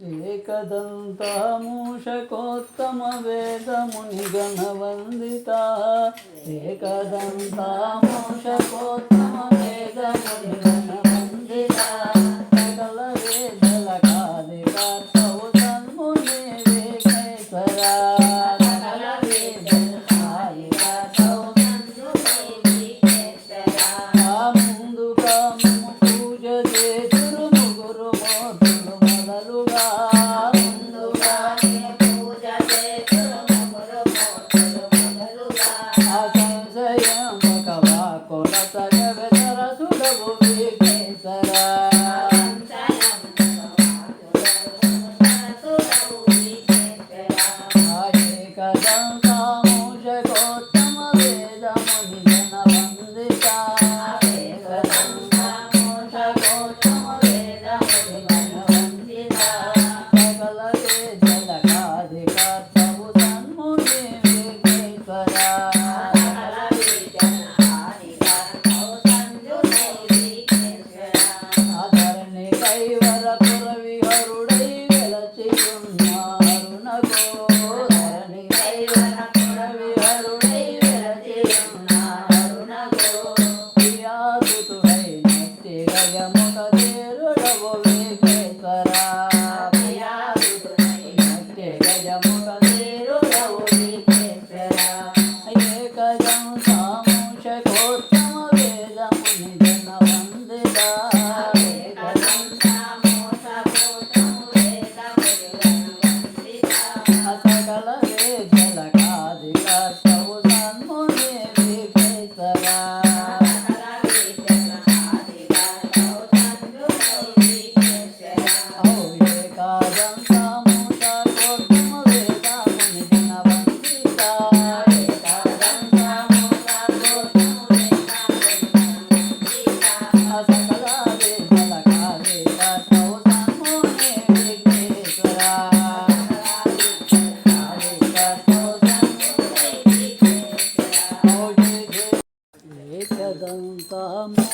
ఏకదంతః మూషకోత్తమ వేదమునిగణవందిత ఏకదంతః మూషకోత్తమ వేదముని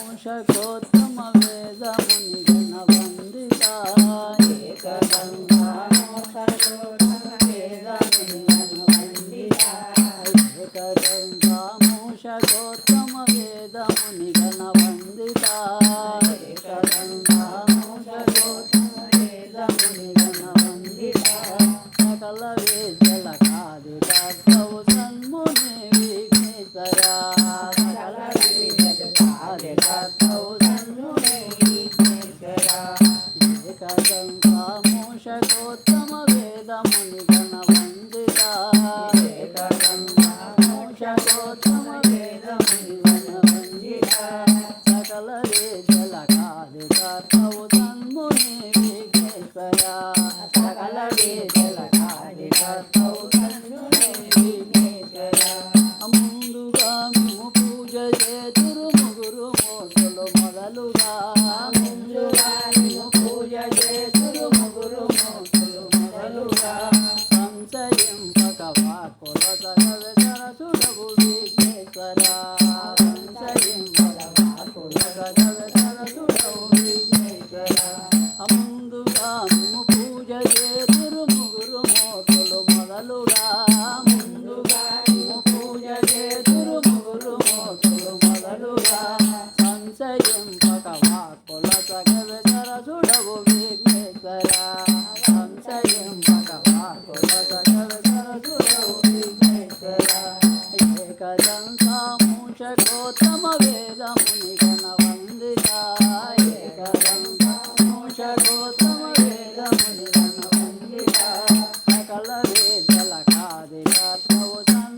మూషకోత్తమ వేదముని గుణవందిత ఏకగంగా మూషకోత్తమ వేదముని గుణవందిత ఏకగంగా మూషకోత్తమ వేదముని గుణవందిత ఏకగంగా మూషకోత్తమ వేదముని గుణవందిత సకల ఏకకంకామోషకోత్తమ వేదముని గణవందిత ఏకకంకామోషకోత్తమ వేదముని గణవందిత సకల వేదల కాదు కర్తవు తన్ముని విఘ్నేశ్వర సకల వేదల కాదు కర్త మొదలుగా ముందుగా పూజ చేతురు ముగురు మోతులు మొదలుగా సంశయం పక వాక్కుల సగవేశ్వర చూడవు విఘ్నేశ్వర. సంశయం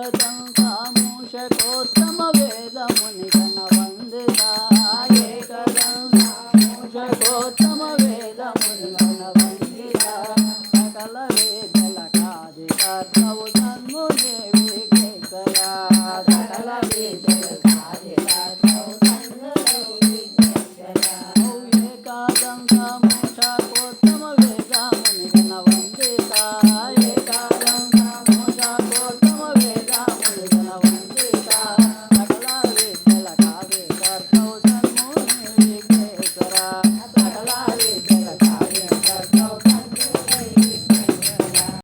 ఏకదంకామూషకోత్తమ వేదముని కన వందిత ఏకదంకామూషకోత్తమ వేదముని కన వందిత సకల వేదల కాది కర్ణవు తన్ముని విగేకయా సకల వేదల